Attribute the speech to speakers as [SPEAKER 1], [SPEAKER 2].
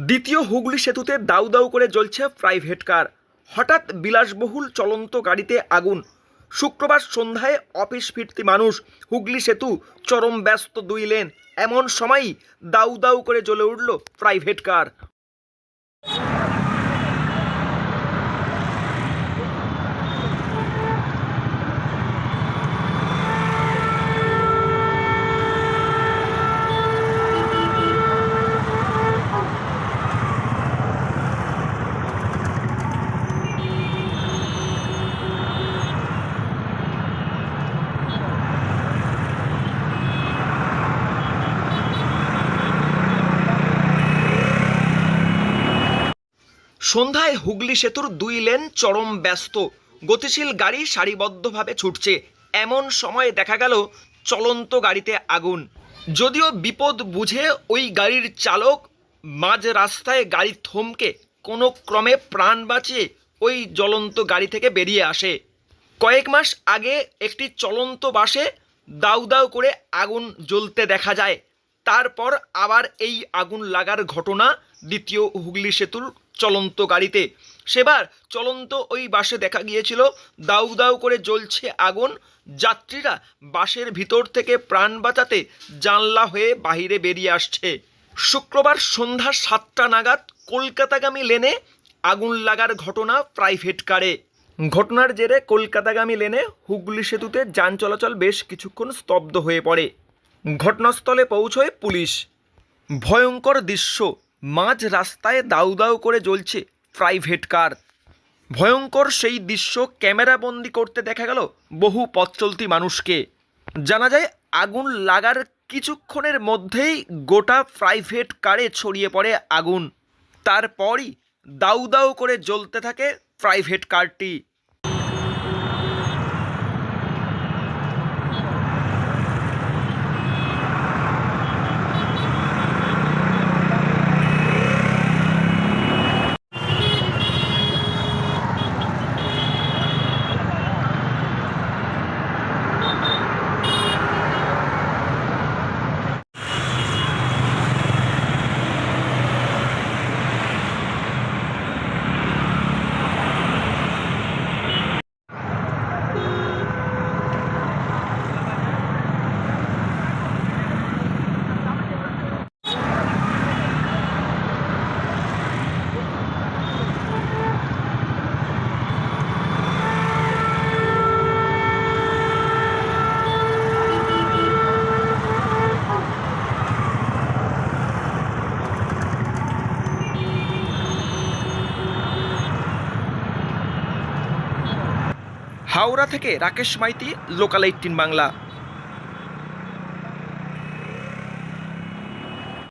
[SPEAKER 1] দ্বিতীয় হুগলি সেতুতে দাউ দাউ করে জ্বলছে প্রাইভেট কার হঠাৎ বিলাসবহুল চলন্ত গাড়িতে আগুন। শুক্রবার সন্ধ্যায় অফিস ফিরতি মানুষ হুগলি সেতু চরম ব্যস্ত দুই লেন এমন সময়ই দাউ দাউ করে জ্বলে উঠল প্রাইভেট কার সন্ধ্যায় হুগলি সেতুর দুই লেন চরম ব্যস্ত। গতিশীল গাড়ি সারিবদ্ধভাবে ছুটছে। এমন সময় দেখা গেল, চলন্ত গাড়িতে আগুন। যদিও বিপদ বুঝে ওই গাড়ির চালক মাঝ রাস্তায় গাড়ি থমকে কোনো ক্রমে প্রাণ বাঁচিয়ে ওই জ্বলন্ত গাড়ি থেকে বেরিয়ে আসে। কয়েক মাস আগে একটি চলন্ত বাসে দাউ দাউ করে আগুন জ্বলতে দেখা যায়। তারপর আবার এই আগুন লাগার ঘটনা দ্বিতীয় হুগলি সেতুর চলন্ত গাড়িতে। সেবার চলন্ত ওই বাসে দেখা গিয়েছিল, দাউ দাউ করে জ্বলছে আগুন। যাত্রীরা বাসের ভিতর থেকে প্রাণ বাঁচাতে জানলা হয়ে বাহিরে বেরিয়ে আসছে। শুক্রবার সন্ধ্যা সাতটা নাগাদ কলকাতাগামী লেনে আগুন লাগার ঘটনা প্রাইভেট কারে। ঘটনার জেরে কলকাতাগামী লেনে হুগলি সেতুতে যান চলাচল বেশ কিছুক্ষণ স্তব্ধ হয়ে পড়ে। ঘটনাস্থলে পৌঁছয় পুলিশ। ভয়ঙ্কর দৃশ্য। মাঝ রাস্তায় দাউ দাউ করে জ্বলছে প্রাইভেট কার ভয়ঙ্কর সেই দৃশ্য ক্যামেরাবন্দি করতে দেখা গেল বহু পথ চলতি মানুষকে। জানা যায়, আগুন লাগার কিছুক্ষণের মধ্যেই গোটা প্রাইভেট কারে ছড়িয়ে পড়ে আগুন। তারপরই দাউ দাউ করে জ্বলতে থাকে প্রাইভেট কারটি হাওড়া থেকে রাকেশ মাইতি লোকাল এইটিন বাংলা।